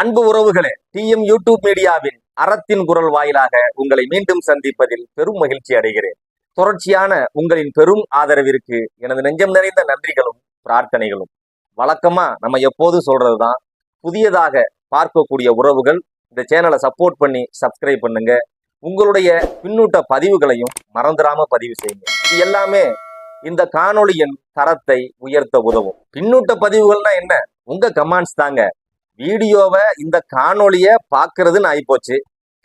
அன்பு உறவுகளே DM YouTube மீடியாவின் அறத்தின் குரல் வாயிலாக உங்களை மீண்டும் சந்திப்பதில் பெரும் மகிழ்ச்சி அடைகிறேன். தொடர்ச்சியான உங்களின் பெரும் ஆதரவிற்கு எனது நெஞ்சம் நிறைந்த நன்றிகளும் பிரார்த்தனைகளும். வழக்கமா நம்ம எப்போதும் சொல்றதுதான் புதியதாக பார்க்கக்கூடிய உறவுகள் இந்த சேனலை சப்போர்ட் பண்ணி சப்ஸ்கிரைப் பண்ணுங்க. உங்களுடைய பின்னூட்ட பதிவுகளையும் மறந்துடாம பதிவு செய்யுங்க. இது எல்லாமே இந்த காணொளியின் தரத்தை உயர்த்த உதவும். பின்னூட்ட பதிவுகள்னா என்ன? உங்க கமெண்ட்ஸ் தாங்க. வீடியோவை இந்த காணொலியை பார்க்கறதுன்னு ஆகிப்போச்சு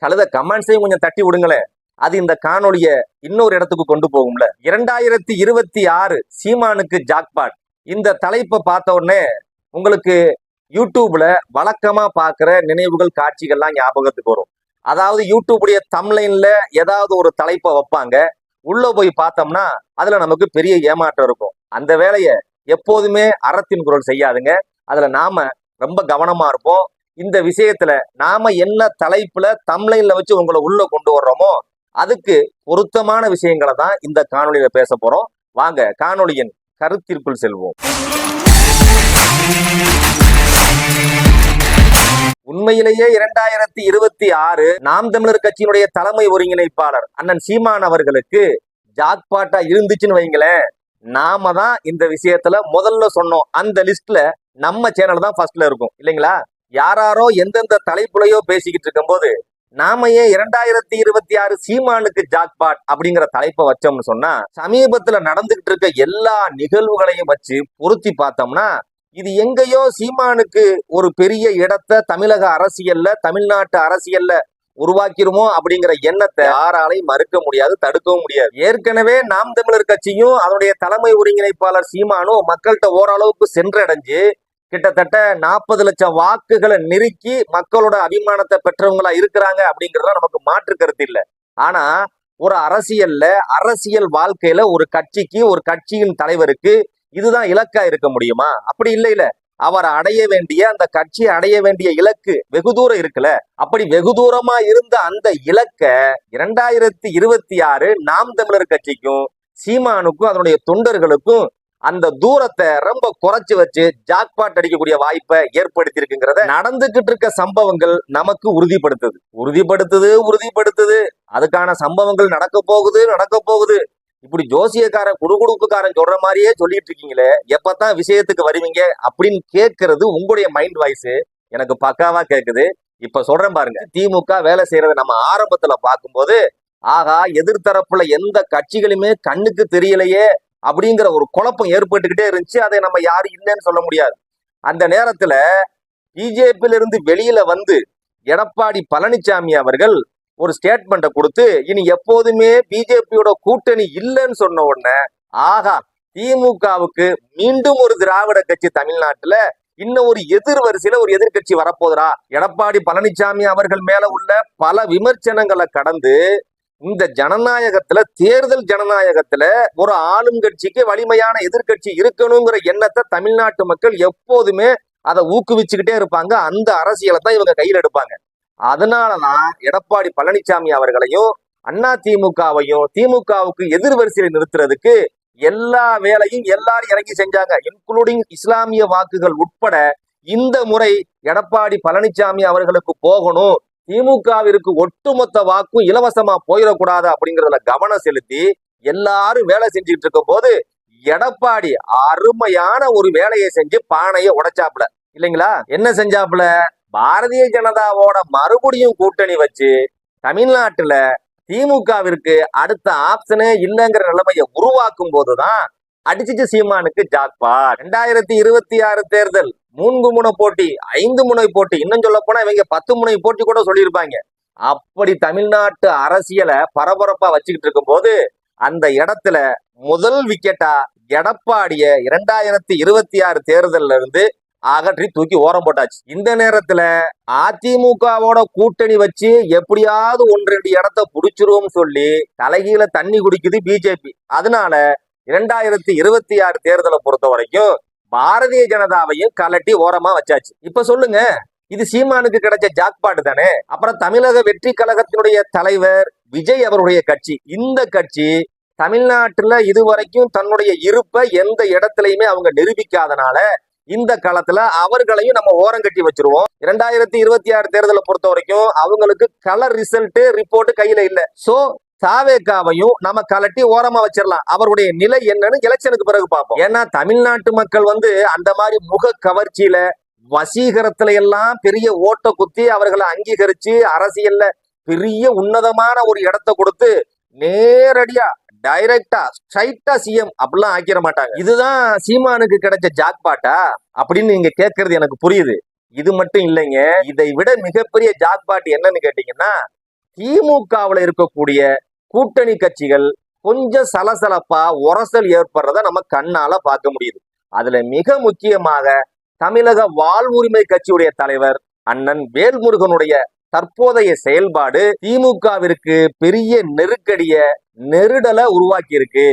கழுத கமெண்ட்ஸையும் கொஞ்சம் தட்டி விடுங்களேன். அது இந்த காணொலியை இன்னொரு இடத்துக்கு கொண்டு போகும்ல. இரண்டாயிரத்தி இருபத்தி ஆறு சீமானுக்கு ஜாக்பாட். இந்த தலைப்பை பார்த்த உடனே உங்களுக்கு யூடியூப்ல வழக்கமா பார்க்குற நினைவுகள் காட்சிகள்லாம் ஞாபகத்துக்கு வரும். அதாவது யூடியூபுடைய தம்லைன்ல ஏதாவது ஒரு தலைப்பை வைப்பாங்க. உள்ள போய் பார்த்தோம்னா அதுல நமக்கு பெரிய ஏமாற்றம் இருக்கும். அந்த வேலையை எப்போதுமே அறத்தின் குரல் செய்யாதுங்க. அதுல நாம ரொம்ப கவனமா இருப்போம். இந்த விஷயத்துல நாம என்ன தலைப்புல தம்லைன்ல வச்சு உங்களை உள்ள கொண்டு வர்றோமோ அதுக்கு பொருத்தமான விஷயங்களை தான் இந்த காணொலியில பேச போறோம். வாங்க காணொலியின் கருத்திற்குள் செல்வோம். உண்மையிலேயே இரண்டாயிரத்தி இருபத்தி ஆறு நாம் தமிழர் கட்சியினுடைய தலைமை ஒருங்கிணைப்பாளர் அண்ணன் சீமான் அவர்களுக்கு ஜாக்பாட்டா இருந்துச்சுன்னு வைங்களேன். நாம தான் இந்த விஷயத்துல முதல்ல சொன்னோம். அந்த லிஸ்ட்ல நம்ம சேனல் தான் ஃபர்ஸ்ட்ல இருக்கும். இல்லைங்களா? யாராரோ எந்தெந்த தலைப்புலையோ பேசிக்கிட்டு இருக்கும்போது நாம ஏன் இரண்டாயிரத்தி இருபத்தி ஆறு சீமானுக்கு ஜாக்பாட் அப்படிங்கிற தலைப்பை வச்சோம்னு சொன்னா சமீபத்துல நடந்துகிட்டு இருக்க எல்லா நிகழ்வுகளையும் வச்சு பொருத்தி பார்த்தோம்னா இது எங்கேயோ சீமானுக்கு ஒரு பெரிய இடத்தை தமிழக அரசியல்ல தமிழ்நாட்டு அரசியல்ல உருவாக்கிருமோ அப்படிங்கிற எண்ணத்தை யாராலையும் மறுக்க முடியாது தடுக்கவும் முடியாது. ஏற்கனவே நாம் தமிழர் கட்சியும் அதனுடைய தலைமை ஒருங்கிணைப்பாளர் சீமானும் மக்கள்கிட்ட ஓரளவுக்கு சென்றடைஞ்சு கிட்டத்தட்ட நாற்பது லட்சம் வாக்குகளை நெருக்கி மக்களோட அபிமானத்தை பெற்றவங்களா இருக்கிறாங்க அப்படிங்கறதுல நமக்கு மாற்று கருத்து இல்லை. ஆனா ஒரு அரசியல்ல அரசியல் வாழ்க்கையில ஒரு கட்சிக்கு ஒரு கட்சியின் தலைவருக்கு இதுதான் இலக்கா இருக்க முடியுமா? அப்படி இல்லை இல்லை அவர் அடைய வேண்டிய அந்த கட்சி அடைய வேண்டிய இலக்கு வெகு தூரம் இருக்குல்ல? அப்படி வெகு தூரமா இருந்த அந்த இலக்க இரண்டாயிரத்தி இருபத்தி ஆறு நாம் தமிழர் கட்சிக்கும் சீமானுக்கும் அதனுடைய தொண்டர்களுக்கும் அந்த தூரத்தை ரொம்ப குறைச்சு வச்சு ஜாக்பாட் அடிக்கக்கூடிய வாய்ப்பை ஏற்படுத்தி இருக்குங்கிறத நடந்துகிட்டு இருக்க சம்பவங்கள் நமக்கு உறுதிப்படுத்துது. உறுதிப்படுத்துது உறுதிப்படுத்துது. அதுக்கான சம்பவங்கள் நடக்க போகுது நடக்க போகுது. இப்படி ஜோசியக்காரன் குடுகுடுப்புக்காரன் சொல்ற மாதிரியே சொல்லிட்டு இருக்கீங்களே எப்பதான் விஷயத்துக்கு வருவீங்க அப்படின்னு கேட்கறது உங்களுடைய மைண்ட் வாய்ஸ் எனக்கு பக்காவா கேட்குது இப்ப சொல்றேன் பாருங்க திமுக வேலை செய்யறதை நம்ம ஆரம்பத்துல பார்க்கும்போது ஆகா எதிர்த்தரப்புல எந்த கட்சிகளுமே கண்ணுக்கு தெரியலையே அப்படிங்கிற ஒரு குழப்பம் ஏற்பட்டுக்கிட்டே இருந்துச்சு. அதை நம்ம யாரும் இல்லைன்னு சொல்ல முடியாது. அந்த நேரத்துல பிஜேபியிலிருந்து வெளியில வந்து எடப்பாடி பழனிசாமி அவர்கள் ஒரு ஸ்டேட்மெண்ட்டை கொடுத்து இனி எப்போதுமே பிஜேபியோட கூட்டணி இல்லைன்னு சொன்ன உடனே ஆகா திமுகவுக்கு மீண்டும் ஒரு திராவிட கட்சி தமிழ்நாட்டுல இன்னும் ஒரு எதிர் வரிசையில ஒரு எதிர்கட்சி வரப்போதுரா எடப்பாடி பழனிசாமி அவர்கள் மேல உள்ள பல விமர்சனங்களை கடந்து இந்த ஜனநாயகத்துல தேர்தல் ஜனநாயகத்துல ஒரு ஆளும் கட்சிக்கு வலிமையான எதிர்கட்சி இருக்கணுங்கிற எண்ணத்தை தமிழ்நாட்டு மக்கள் எப்போதுமே அதை ஊக்குவிச்சுக்கிட்டே இருப்பாங்க. அந்த அரசியலை தான் இவங்க கையில் எடுப்பாங்க. அதனாலதான் எடப்பாடி பழனிசாமி அவர்களையும் அண்ணா திமுகவையும் திமுகவுக்கு எதிர்வரிசையில நிறுத்துறதுக்கு எல்லா வேலையும் எல்லாரும் இறங்கி செஞ்சாங்க. இன்க்ளூடிங் இஸ்லாமிய வாக்குகள் உட்பட இந்த முறை எடப்பாடி பழனிசாமி அவர்களுக்கு போகணும். திமுகவிற்கு ஒட்டுமொத்த வாக்கும் இலவசமா போயிடக்கூடாது அப்படிங்கறதுல கவனம் செலுத்தி எல்லாரும் வேலை செஞ்சுட்டு இருக்கும் போது எடப்பாடி அருமையான ஒரு வேலையை செஞ்சு பானையை உடைச்சாப்புல. இல்லைங்களா? என்ன செஞ்சாப்புல? பாரதிய ஜனதாவோட மறுபடியும் கூட்டணி வச்சு தமிழ்நாட்டுல திமுகவிற்கு அடுத்த ஆப்ஷனே இல்லைங்கிற நிலைமையை உருவாக்கும் போதுதான் அடிச்சிச்சு சீமானுக்கு ஜாக்பா ரெண்டாயிரத்தி இருபத்தி ஆறு தேர்தல் மூன்று முனை போட்டி ஐந்து முனை போட்டி இன்னும் சொல்ல போனா இவங்க பத்து முனை போட்டி கூட சொல்லியிருப்பாங்க. அப்படி தமிழ்நாட்டு அரசியலை பரபரப்பா வச்சுக்கிட்டு இருக்கும் போது அந்த இடத்துல முதல் விக்கெட்டா எடப்பாடிய இரண்டாயிரத்தி இருபத்தி ஆறு தேர்தல்ல இருந்து அகற்றி தூக்கி ஓரம் போட்டாச்சு. இந்த நேரத்துல அதிமுகவோட கூட்டணி வச்சு எப்படியாவது ஒன்று ரெண்டு இடத்த புடிச்சிருவோம் சொல்லி தலைகீழ தண்ணி குடிக்குது பிஜேபி. அதனால இரண்டாயிரத்தி இருபத்தி ஆறு தேர்தலை பொறுத்த வரைக்கும் பாரதிய ஜனதாவையும் கலட்டி ஓரமா வச்சாச்சு. இப்ப சொல்லுங்க இது சீமானுக்கு கிடைச்ச ஜாக்பாட்டு தானே? அப்புறம் தமிழக வெற்றி கழகத்தினுடைய தலைவர் விஜய் அவருடைய கட்சி. இந்த கட்சி தமிழ்நாட்டுல இதுவரைக்கும் தன்னுடைய இருப்பை எந்த இடத்துலயுமே அவங்க நிரூபிக்காதனால இந்த காலத்துல அவர்களையும் நம்ம ஓரம் கட்டி வச்சிருவோம். இரண்டாயிரத்தி இருபத்தி ஆறு தேர்தலை பொறுத்த வரைக்கும் அவங்களுக்கு கலர் ரிசல்ட் ரிப்போர்ட் கையில இல்ல. சோ தாவேக்காவையும் நம்ம கலட்டி ஓரமா வச்சிடலாம் அவருடைய நிலை என்னன்னு எலெக்ஷனுக்கு பிறகு பார்ப்போம். ஏன்னா தமிழ்நாட்டு மக்கள் வந்து அந்த மாதிரி முக கவர்ச்சியில வசீகரத்துல எல்லாம் பெரிய ஓட்ட குத்தி அவர்களை அங்கீகரிச்சு அரசியல்ல பெரிய உன்னதமான ஒரு இடத்தை கொடுத்து நேரடியா டைரக்டா ஸ்ட்ரைட்டா சிஎம் அப்படிலாம் ஆக்கிட மாட்டாங்க. இதுதான் சீமானுக்கு கிடைச்ச ஜாக்பாட்டா அப்படின்னு நீங்க கேட்கறது எனக்கு புரியுது. இது மட்டும் இல்லைங்க. இதை விட மிகப்பெரிய ஜாக்பாட் என்னன்னு கேட்டீங்கன்னா திமுகவுல இருக்கக்கூடிய கூட்டணி கட்சிகள் கொஞ்சம் சலசலப்பா உரசல் ஏற்படுறத நம்ம கண்ணால பார்க்க முடியுது. அதுல மிக முக்கியமாக தமிழக வாழ்வுரிமை கட்சியுடைய தலைவர் அண்ணன் வேல்முருகனுடைய தற்போதைய செயல்பாடு திமுகவிற்கு பெரிய நெருக்கடிய நெருடலை உருவாக்கி இருக்கு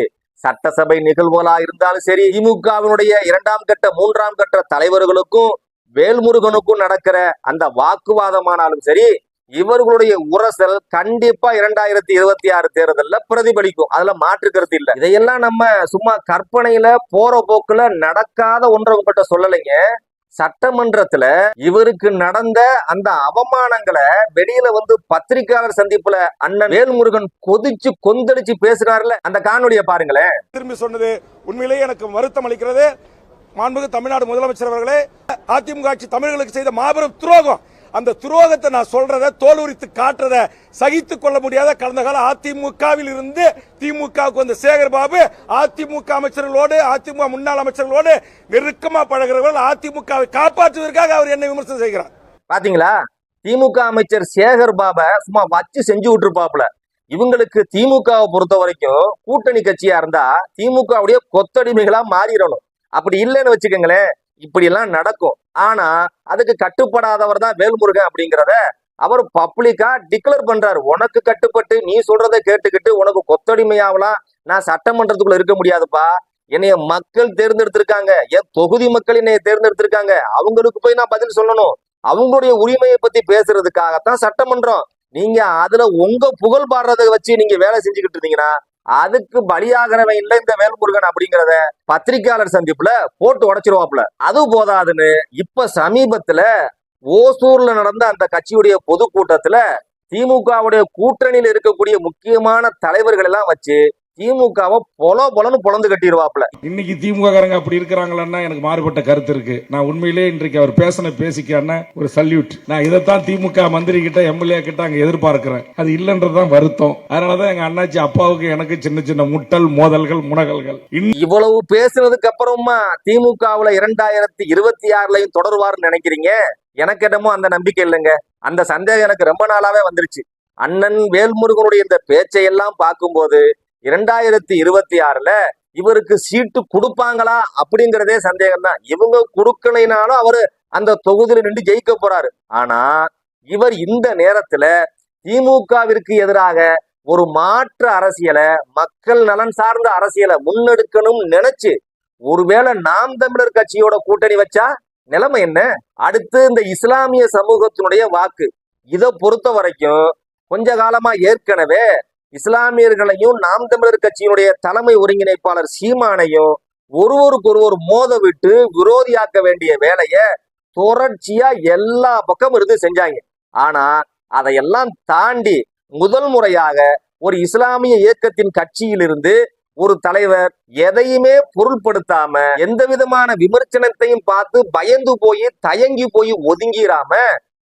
சட்டசபை நிகழ்வுகளா இருந்தாலும் சரி திமுகவினுடைய இரண்டாம் கட்ட மூன்றாம் கட்ட தலைவர்களுக்கும் வேல்முருகனுக்கும் நடக்கிற அந்த வாக்குவாதமானாலும் சரி இவர்களுடைய உரசல் கண்டிப்பா இரண்டாயிரத்தி இருபத்தி ஆறு தேர்தலில் பிரதிபலிக்கும். அதுல மாற்று கருத்து இல்லை. இதையெல்லாம் நம்ம சும்மா கற்பனையில போற போக்குல நடக்காத ஒன்றை உங்ககிட்ட சொல்லலைங்க. சட்டமன்றத்துல இவருக்கு நடந்த அந்த அவமானங்களை வெளியில வந்து பத்திரிகையாளர் சந்திப்புல அண்ணன் வேல்முருகன் கொதிச்சு கொந்தளிச்சு பேசுறாருல அந்த காணொலியை பாருங்களேன். திரும்பி சொன்னது உண்மையிலேயே எனக்கு வருத்தம் அளிக்கிறது. மாண்புமிகு தமிழ்நாடு முதலமைச்சர் அவர்களே அதிமுக ஆட்சி தமிழர்களுக்கு செய்த மாபெரும் துரோகம். அந்த துரோகத்தை நான் சொல்றத தோல் உரித்து காட்டுறத சகித்துக் கொள்ள முடியாத கடந்த கால அதிமுகவில் இருந்து திமுகவுக்கு வந்த சேகர் பாபு அதிமுக அமைச்சர்களோடு அதிமுக முன்னாள் அமைச்சர்களோடு நெருக்கமா பழகிறவர்கள் அதிமுகவை காப்பாற்றுவதற்காக அவர் என்னை விமர்சனம் செய்கிறார். பாத்தீங்களா? திமுக அமைச்சர் சேகர் பாப சும்மா வச்சு செஞ்சு விட்டுருப்பாப்ல இவங்களுக்கு திமுகவை பொறுத்த வரைக்கும் கூட்டணி கட்சியா இருந்தா திமுகவுடைய கொத்தடிமைகளா மாறிடணும். அப்படி இல்லைன்னு வச்சுக்கோங்களேன். இப்படி எல்லாம் நடக்கும். ஆனா அதுக்கு கட்டுப்படாதவர் தான் வேல்முருகன் அப்படிங்கிறத அவர் பப்ளிக்கா டிக்ளேர் பண்றாரு. உனக்கு கட்டுப்பட்டு நீ சொல்றதை கேட்டுக்கிட்டு உனக்கு கொத்தடிமையாவலாம் நான் சட்டமன்றத்துக்குள்ள இருக்க முடியாதுப்பா. என்னைய மக்கள் தேர்ந்தெடுத்திருக்காங்க. என் தொகுதி மக்கள் என்னைய தேர்ந்தெடுத்திருக்காங்க. அவங்களுக்கு போய் நான் பதில் சொல்லணும். அவங்களுடைய உரிமையை பத்தி பேசுறதுக்காகத்தான் சட்டமன்றம். நீங்க அதுல உங்க புகழ் பாடுறதை வச்சு நீங்க வேலை செஞ்சுக்கிட்டு இருந்தீங்கன்னா அதுக்கு பலியாகிறவன் இல்ல இந்த வேல்முருகன் அப்படிங்கிறத பத்திரிகையாளர் சந்திப்புல போட்டு உடைச்சிருவாப்புல. அது போதாதுன்னு இப்ப சமீபத்துல ஓசூர்ல நடந்த அந்த கட்சியுடைய பொதுக்கூட்டத்துல திமுகவுடைய கூட்டணியில் இருக்கக்கூடிய முக்கியமான தலைவர்கள் எல்லாம் வச்சு திமுகவை பொல பொலன்னு பொழந்து கட்டிடுவாப்புல. இன்னைக்கு திமுக காரங்க அப்படி இருக்கிறாங்களன்னா எனக்கு மாறுபட்ட கருத்து இருக்கு. நான் உண்மையிலே இன்றைக்கு அவர் பேசின பேசிக்கான ஒரு சல்யூட். நான் இதைத்தான் திமுக மந்திரி கிட்ட எம்எல்ஏ கிட்ட அங்க எதிர்பார்க்கிறேன். அது இல்லைன்றதுதான் வருத்தம். அதனாலதான் எங்க அண்ணாச்சி அப்பாவுக்கு எனக்கு சின்ன சின்ன முட்டல் மோதல்கள் முனகல்கள். இவ்வளவு பேசுனதுக்கு அப்புறமா திமுகவுல இரண்டாயிரத்தி இருபத்தி ஆறுலயும் தொடருவார்னு நினைக்கிறீங்க? எனக்கு என்னமோ அந்த நம்பிக்கை இல்லைங்க. அந்த சந்தேகம் எனக்கு ரொம்ப நாளாவே வந்துருச்சு. அண்ணன் வேல்முருகனுடைய இந்த பேச்சை எல்லாம் பார்க்கும்போது இரண்டாயிரத்தி இருபத்தி ஆறுல இவருக்கு சீட்டு கொடுப்பாங்களா அப்படிங்கிறதே சந்தேகம் தான் இவங்க கொடுக்கலைனாலும் அவரு அந்த தொகுதியில நின்று ஜெயிக்க போறாரு. ஆனா இவர் இந்த நேரத்துல திமுகவிற்கு எதிராக ஒரு மாற்று அரசியலை மக்கள் நலன் சார்ந்த அரசியலை முன்னெடுக்கணும் நினைச்சு ஒருவேளை நாம் தமிழர் கட்சியோட கூட்டணி வச்சா நிலைமை என்ன? அடுத்து இந்த இஸ்லாமிய சமூகத்தினுடைய வாக்கு. இதை பொறுத்த வரைக்கும் கொஞ்ச காலமா ஏற்கனவே இஸ்லாமியர்களையும் நாம் தமிழர் கட்சியினுடைய தலைமை ஒருங்கிணைப்பாளர் சீமானையும் ஒருவருக்கு ஒருவர் மோத விட்டு விரோதியாக்க வேண்டிய வேலையை தொடர்ச்சியா எல்லா பக்கம் இருந்து செஞ்சாங்க. ஆனா அதையெல்லாம் தாண்டி முதல் முறையாக ஒரு இஸ்லாமிய இயக்கத்தின் கட்சியிலிருந்து ஒரு தலைவர் எதையுமே பொருள்படுத்தாம எந்த விதமான விமர்சனத்தையும் பார்த்து பயந்து போய் தயங்கி போய் ஒதுங்கிராம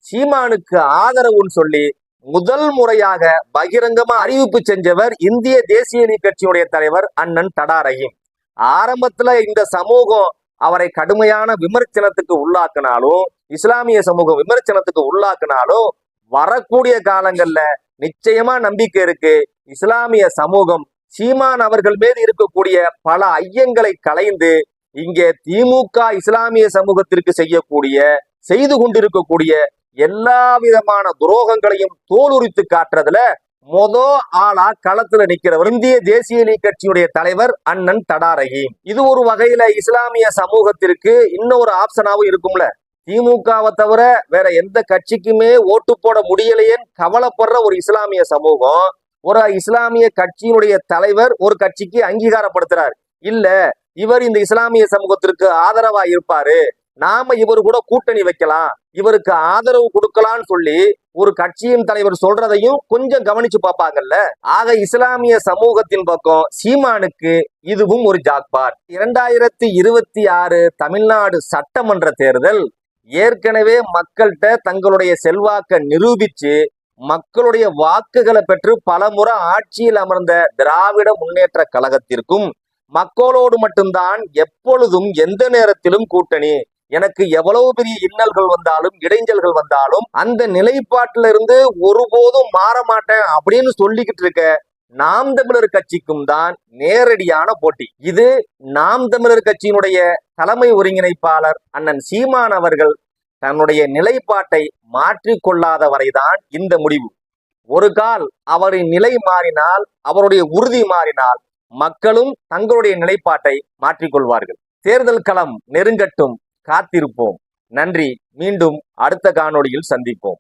சீமானுக்கு ஆதரவுன்னு சொல்லி முதல் முறையாக பகிரங்கமா அறிவிப்பு செஞ்சவர் இந்திய தேசிய நீ கட்சியுடைய தலைவர் அண்ணன் தடா ரஹீம் ஆரம்பத்துல இந்த சமூகம் அவரை கடுமையான விமர்சனத்துக்கு உள்ளாக்குனாலும் இஸ்லாமிய சமூகம் விமர்சனத்துக்கு உள்ளாக்குனாலும் வரக்கூடிய காலங்கள்ல நிச்சயமா நம்பிக்கை இருக்கு. இஸ்லாமிய சமூகம் சீமான் அவர்கள் மீது இருக்கக்கூடிய பல ஐயங்களை களைந்து இங்கே திமுக இஸ்லாமிய சமூகத்திற்கு செய்யக்கூடிய செய்து கொண்டிருக்கக்கூடிய எல்லா விதமான துரோகங்களையும் தோலுரித்து காட்டுறதுல மொத ஆளா களத்துல நிக்கிறவர் இந்திய தேசிய லீக் கட்சியுடைய தலைவர் அண்ணன் தடாரகி. இது ஒரு வகையில இஸ்லாமிய சமூகத்திற்கு இன்னொரு ஆப்ஷனாவும் இருக்கும்ல. திமுகவை தவிர வேற எந்த கட்சிக்குமே ஓட்டு போட முடியலையேன்னு கவலைப்படுற ஒரு இஸ்லாமிய சமூகம் ஒரு இஸ்லாமிய கட்சியினுடைய தலைவர் ஒரு கட்சிக்கு அங்கீகாரப்படுத்துறாரு. இல்ல இவர் இந்த இஸ்லாமிய சமூகத்திற்கு ஆதரவா இருப்பாரு. நாம இவர் கூட கூட்டணி வைக்கலாம். இவருக்கு ஆதரவு கொடுக்கலாம்னு சொல்லி ஒரு கட்சியின் தலைவர் சொல்றதையும் கொஞ்சம் கவனிச்சு பார்ப்பாங்கல்ல? ஆக இஸ்லாமிய சமூகத்தின் பக்கம் சீமானுக்கு இதுவும் ஒரு ஜாக்பாட். இரண்டாயிரத்தி இருபத்தி ஆறு தமிழ்நாடு சட்டமன்ற தேர்தல் ஏற்கனவே மக்கள்கிட்ட தங்களுடைய செல்வாக்க நிரூபிச்சு மக்களுடைய வாக்குகளை பெற்று பலமுறை ஆட்சியில் அமர்ந்த திராவிட முன்னேற்ற கழகத்திற்கும் மக்களோடு மட்டும்தான் எப்பொழுதும் எந்த நேரத்திலும் கூட்டணி எனக்கு எவ்வளவு பெரிய இன்னல்கள் வந்தாலும் இடைஞ்சல்கள் வந்தாலும் அந்த நிலைப்பாட்டில இருந்து ஒருபோதும் மாற மாட்டேன் அப்படின்னு சொல்லிக்கிட்டு இருக்க நாம் தமிழர் கட்சிக்கும் தான் நேரடியான போட்டி. இது நாம் தமிழர் கட்சியினுடைய தலைமை ஒருங்கிணைப்பாளர் அண்ணன் சீமான் அவர்கள் தன்னுடைய நிலைப்பாட்டை மாற்றிக்கொள்ளாத வரைதான் இந்த முடிவு. ஒரு கால் அவரின் நிலை மாறினால் அவருடைய உறுதி மாறினால் மக்களும் தங்களுடைய நிலைப்பாட்டை மாற்றிக்கொள்வார்கள். தேர்தல் களம் நெருங்கட்டும். காத்திருப்போம். நன்றி. மீண்டும் அடுத்த காணொளியில் சந்திப்போம்.